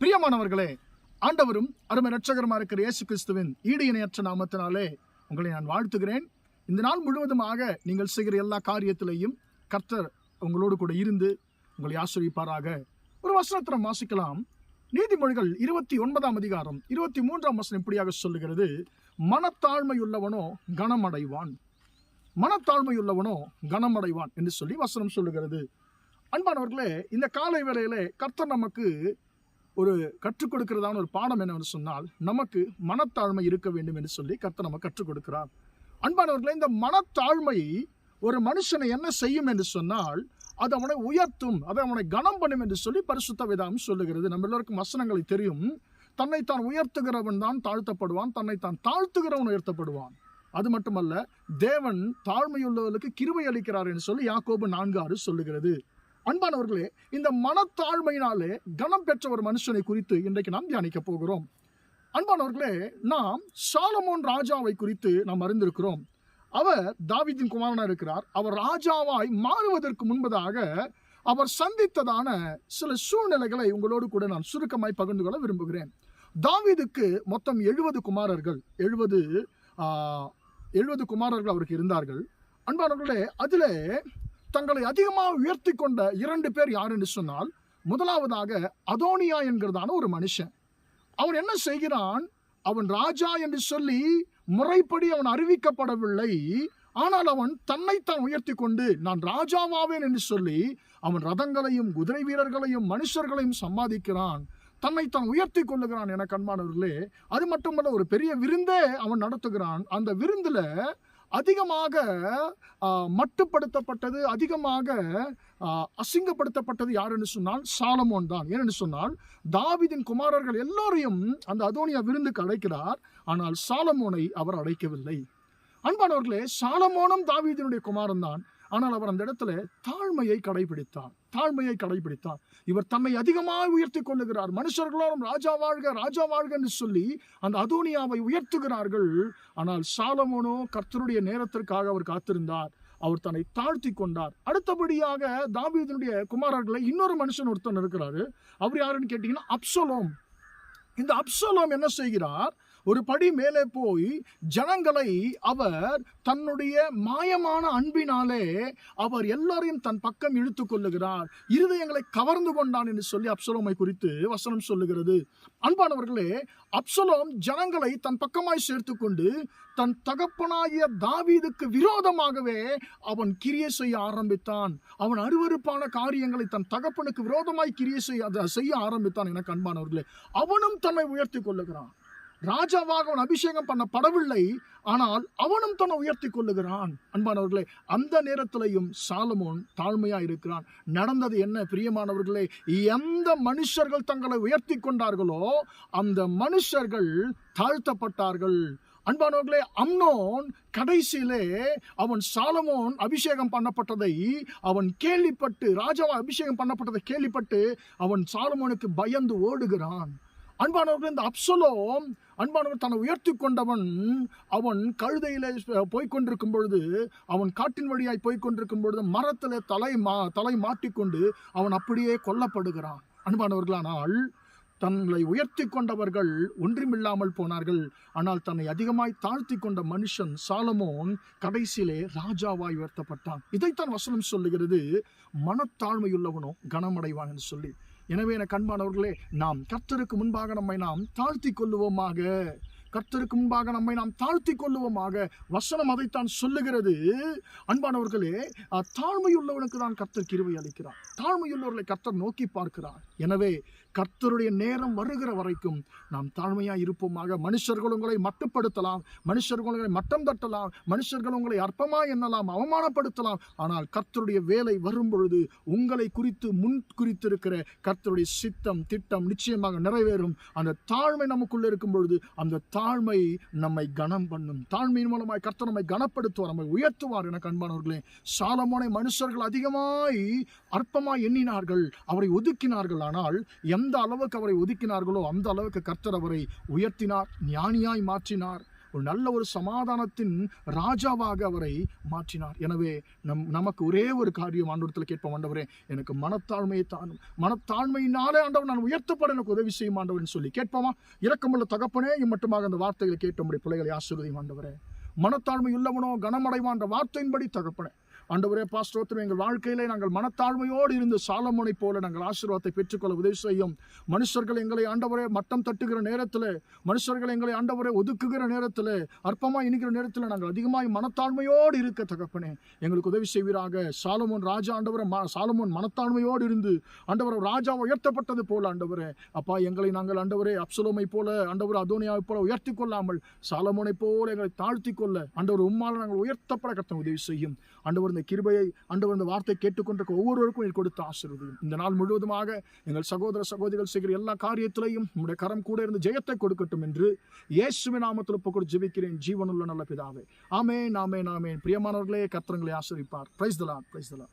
பிரியமானவர்களே ஆண்டவரும் அருமை ரட்சகரமா இருக்கிற இயேசு கிறிஸ்துவின் ஈடு இணையற்ற நாமத்தினாலே உங்களை நான் வாழ்த்துகிறேன். இந்த நாள் முழுவதுமாக நீங்கள் செய்கிற எல்லா காரியத்திலையும் கர்த்தர் உங்களோடு கூட இருந்து உங்களை ஆசிரியப்பாராக. ஒரு வசனத்தை வாசிக்கலாம். நீதிமொழிகள் இருபத்தி ஒன்பதாம் அதிகாரம் இருபத்தி மூன்றாம் வசனம் இப்படியாக சொல்லுகிறது. மனத்தாழ்மையுள்ளவனோ கனமடைவான். மனத்தாழ்மையுள்ளவனோ கனமடைவான் என்று சொல்லி வசனம் சொல்லுகிறது. அன்பானவர்களே இந்த காலை வேளையிலே கர்த்தர் நமக்கு ஒரு கற்றுக் கொடுக்கிறதான ஒரு பாடம் என்னவென்று சொன்னால் நமக்கு மனத்தாழ்மை இருக்க வேண்டும் என்று சொல்லி கர்த்தர் நம்ம கற்றுக் கொடுக்கிறார். அன்பானவர்களே இந்த மனத்தாழ்மை ஒரு மனுஷனை என்ன செய்யும் என்று சொன்னால் அது அவனை உயர்த்தும் அது அவனை கனம் பண்ணும் என்று சொல்லி பரிசுத்த வேதாகம் சொல்லுகிறது. நம்ம எல்லோருக்கும் வசனங்களை தெரியும். தன்னை தான் உயர்த்துகிறவன் தான் தாழ்த்தப்படுவான் தன்னை தான் தாழ்த்துகிறவன் உயர்த்தப்படுவான். அது மட்டுமல்ல தேவன் தாழ்மையுள்ளவர்களுக்கு கிருபை அளிக்கிறார் என்று சொல்லி யாக்கோபு நான்கு ஆறு சொல்லுகிறது. அன்பானவர்களே இந்த மனத்தாழ்மையினாலே கனம் பெற்ற ஒரு மனுஷனை குறித்து இன்றைக்கு நாம் தியானிக்க போகிறோம். அன்பானவர்களே நாம் சாலமோன் ராஜாவை குறித்து நாம் அறிந்திருக்கிறோம். அவர் தாவிதின் குமாரனா இருக்கிறார். அவர் ராஜாவாய் மாறுவதற்கு முன்பதாக அவர் சந்தித்ததான சில சூழ்நிலைகளை உங்களோடு கூட நான் சுருக்கமாய் பகிர்ந்து கொள்ள விரும்புகிறேன். தாவிதுக்கு மொத்தம் எழுபது குமாரர்கள் எழுபது எழுபது குமாரர்கள் அவருக்கு இருந்தார்கள். அன்பானவர்களே அதில் தங்களை அதிகமாக உயர்த்தி கொண்ட இரண்டு பேர் யாருன்னு சொன்னால் முதலாவதாக அதோனியா என்கிறதான ஒரு மனுஷன். அவன் என்ன செய்கிறான்? அவன் ராஜா என்று சொல்லி முறைப்படி அவன் அறிவிக்கப்படவில்லை. ஆனால் அவன் தன்னைத்தான் உயர்த்தி கொண்டு நான் ராஜாவாவேன் என்று சொல்லி அவன் ரதங்களையும் குதிரை வீரர்களையும் மனுஷர்களையும் சம்பாதிக்கிறான். தன்னைத்தான் உயர்த்தி கொள்ளுகிறான் என கண்மானவர்களே அது மட்டுமல்ல ஒரு பெரிய விருந்தே அவன் நடத்துகிறான். அந்த விருந்தில் அதிகமாக மட்டுப்படுத்தப்பட்டது அதிகமாக அசிங்கப்படுத்தப்பட்டது யார் என்று சொன்னால் சாலமோன் தான். ஏன்னு சொன்னால் தாவீதின் குமாரர்கள் எல்லோரையும் அந்த அதோனியா விருந்துக்கு அழைக்கிறார் ஆனால் சாலமோனை அவர் அழைக்கவில்லை. அன்பானவர்களே சாலமோனும் தாவீதினுடைய குமாரன் தான் ஆனால் அவர் அந்த இடத்துல தாழ்மையை கடைபிடித்தார் தாழ்மையை கடைபிடித்தார் இவர் தன்னை அதிகமாக உயர்த்தி கொள்ளுகிறார். மனுஷர்களோடும் ராஜா வாழ்க ராஜா வாழ்க என்று சொல்லி அந்த அதோனியாவை உயர்த்துகிறார்கள். ஆனால் சாலமோனோ கர்த்தருடைய நேரத்திற்காக அவர் காத்திருந்தார். அவர் தன்னை தாழ்த்தி கொண்டார். அடுத்தபடியாக தாபீதனுடைய குமாரர்களை இன்னொரு மனுஷன் ஒருத்தன் இருக்கிறாரு. அவர் யாருன்னு கேட்டீங்கன்னா அப்சலோம். இந்த அப்சலோம் என்ன செய்கிறார்? ஒரு படி மேலே போய் ஜனங்களை அவர் தன்னுடைய மாயமான அன்பினாலே அவர் எல்லாரையும் தன் பக்கம் இழுத்து கொள்ளுகிறார். இருதயங்களை கவர்ந்து கொண்டான் என்று சொல்லி அப்சலோமை குறித்து வசனம் சொல்லுகிறது. அன்பானவர்களே அப்சலோம் ஜனங்களை தன் பக்கமாய் சேர்த்து கொண்டு தன் தகப்பனாகிய தாவீதுக்கு விரோதமாகவே அவன் கிரியை செய்ய ஆரம்பித்தான். அவன் அருவருப்பான காரியங்களை தன் தகப்பனுக்கு விரோதமாய் கிரியை செய்ய அதை செய்ய ஆரம்பித்தான். எனக்கு அன்பானவர்களே அவனும் தன்னை உயர்த்தி கொள்ளுகிறான். ராஜாவாக அவன் அபிஷேகம் பண்ணப்படவில்லை ஆனால் அவனும் தன்னை உயர்த்தி கொள்ளுகிறான். அன்பானவர்களே அந்த நேரத்திலையும் சாலமோன் தாழ்மையா இருக்கிறான். நடந்தது என்ன பிரியமானவர்களே? எந்த மனுஷர்கள் தங்களை உயர்த்தி கொண்டார்களோ அந்த மனுஷர்கள் தாழ்த்தப்பட்டார்கள். அன்பானவர்களே அம்னோன் கடைசியிலே அவன் சாலமோன் அபிஷேகம் பண்ணப்பட்டதை அவன் கேள்விப்பட்டு ராஜாவா அபிஷேகம் பண்ணப்பட்டதை கேள்விப்பட்டு அவன் சாலமோனுக்கு பயந்து ஓடுகிறான். அன்பானவர்கள் இந்த அப்சலோம் அன்பானவர் தன்னை உயர்த்தி கொண்டவன் அவன் கழுதையிலே போய்கொண்டிருக்கும் பொழுது அவன் காட்டின் வழியாய் போய்கொண்டிருக்கும் பொழுது மரத்தில் தலை மா தலை மாட்டிக்கொண்டு அவன் அப்படியே கொல்லப்படுகிறான். அன்பானவர்களானால் தங்களை உயர்த்தி கொண்டவர்கள் ஒன்றுமில்லாமல் போனார்கள். ஆனால் தன்னை அதிகமாய் தாழ்த்தி கொண்ட மனுஷன் சாலமோன் கடைசியிலே ராஜாவாய் உயர்த்தப்பட்டான். இதைத்தான் வசனம் சொல்லுகிறது மனத்தாழ்மையுள்ளவனோ கனமடைவான் என்று சொல்லி. எனவே என கண்பானவர்களே நாம் கர்த்தருக்கு முன்பாக நம்மை நாம் தாழ்த்தி கொள்ளுவோமாக. கர்த்தருக்கு முன்பாக நம்மை நாம் தாழ்த்தி கொள்ளுவோமாக. வசனம் அதைத்தான் சொல்லுகிறது. அன்பானவர்களே தாழ்மையுள்ளவனுக்கு தான் கர்த்தர் கிருவை அளிக்கிறார். தாழ்மையுள்ளவர்களை கர்த்தர் நோக்கி பார்க்கிறார். எனவே கர்த்தருடைய நேரம் வருகிற வரைக்கும் நாம் தாழ்மையாக இருப்போமாக. மனுஷர்கள் உங்களை மட்டுப்படுத்தலாம். மனுஷர்கள் உங்களை மட்டம் தட்டலாம். மனுஷர்கள் உங்களை அற்பமாக எண்ணலாம். அவமானப்படுத்தலாம். ஆனால் கர்த்தருடைய வேலை வரும் பொழுது உங்களை குறித்து முன் குறித்திருக்கிற கர்த்தருடைய சித்தம் திட்டம் நிச்சயமாக நிறைவேறும். அந்த தாழ்மை நமக்குள்ளே இருக்கும் பொழுது அந்த தாழ்மை நம்மை கனம் பண்ணும். தாழ்மையின் மூலமாய் கர்த்தர் நம்மை கனப்படுத்துவார் நம்மை உயர்த்துவார் என கண்பானவர்களே. சாலமோனை மனுஷர்கள் அதிகமாய் அற்பமாய் எண்ணினார்கள். அவரை ஒதுக்கினார்கள். ஆனால் எந்த அளவுக்கு அவரை ஒதுக்கினார்களோ அந்த அளவுக்கு கர்த்தர் அவரை உயர்த்தினார் ஞானியாய் மாற்றினார். ஒரு நல்ல ஒரு சமாதானத்தின் ராஜாவாக அவரை மாற்றினார். எனவே நம் நமக்கு ஒரே ஒரு காரியம் ஆண்டவரத்தில் கேட்போம். ஆண்டவரே எனக்கு மனத்தாழ்மையை தானும் மனத்தாழ்மையினாலே ஆண்டவர் நான் உயர்த்தப்பட எனக்கு உதவி செய்யும் ஆண்டவர்னு சொல்லி கேட்போமா? இறக்கமுள்ள தகப்பனே மட்டுமாக அந்த வார்த்தைகளை கேட்டோம்முடைய பிள்ளைகளை ஆசீர்வதியும் ஆண்டவரே. மனத்தாழ்மை உள்ளவனோ கனமடைவான்ற வார்த்தையின்படி தகப்பனே. ஆண்டவரே பாஸ்டோத்திரம் எங்கள் வாழ்க்கையிலே நாங்கள் மனத்தாழ்மையோடு இருந்து சாலமோனை போல நாங்கள் ஆசீர்வாதத்தை பெற்றுக்கொள்ள உதவி செய்யும். மனுஷர்கள் எங்களை ஆண்டவரே மட்டம் தட்டுகிற நேரத்தில் மனுஷர்கள் எங்களை ஆண்டவரே ஒதுக்குகிற நேரத்தில் அற்பமாக இனிக்கிற நேரத்தில் நாங்கள் அதிகமாக மனத்தாழ்மையோடு இருக்க தகப்பனே எங்களுக்கு உதவி செய்வீராக. சாலமோன் ராஜா ஆண்டவரை ம சாலமோன் மனத்தாழ்மையோடு இருந்து ஆண்டவர் ராஜா உயர்த்தப்பட்டது போல ஆண்டவரே. அப்பா எங்களை நாங்கள் ஆண்டவரே அப்சலோமை போல ஆண்டவர் அதோனியாவை போல உயர்த்தி கொள்ளாமல் சாலமோனை போல எங்களை தாழ்த்தி கொள்ள ஆண்டவர் உம்மால் நாங்கள் உயர்த்தப்பட கத்தம் உதவி செய்யும். ஆண்டவர் இந்த கிருபையை ஆண்டவர் இந்த வார்த்தை கேட்டுக்கொண்டிருக்க ஒவ்வொருவருக்கும் நீர் கொடுத்த ஆசீர்வதியும் இந்த நாள் முழுவதுமாக எங்கள் சகோதர சகோதரிகள் செய்கிற எல்லா காரியத்திலையும் உங்களுடைய கரம் கூட இருந்து ஜெயத்தை கொடுக்கட்டும் என்று இயேசுவின் நாமத்தில் கூட ஜெபிக்கிறேன். ஜீவனுள்ள நல்ல பிதாவே. ஆமே நாமே நாமே பிரியமானவர்களே கத்திரங்களை ஆசிரிப்பார். பிரைஸ் தலா பிரைஸ் தலா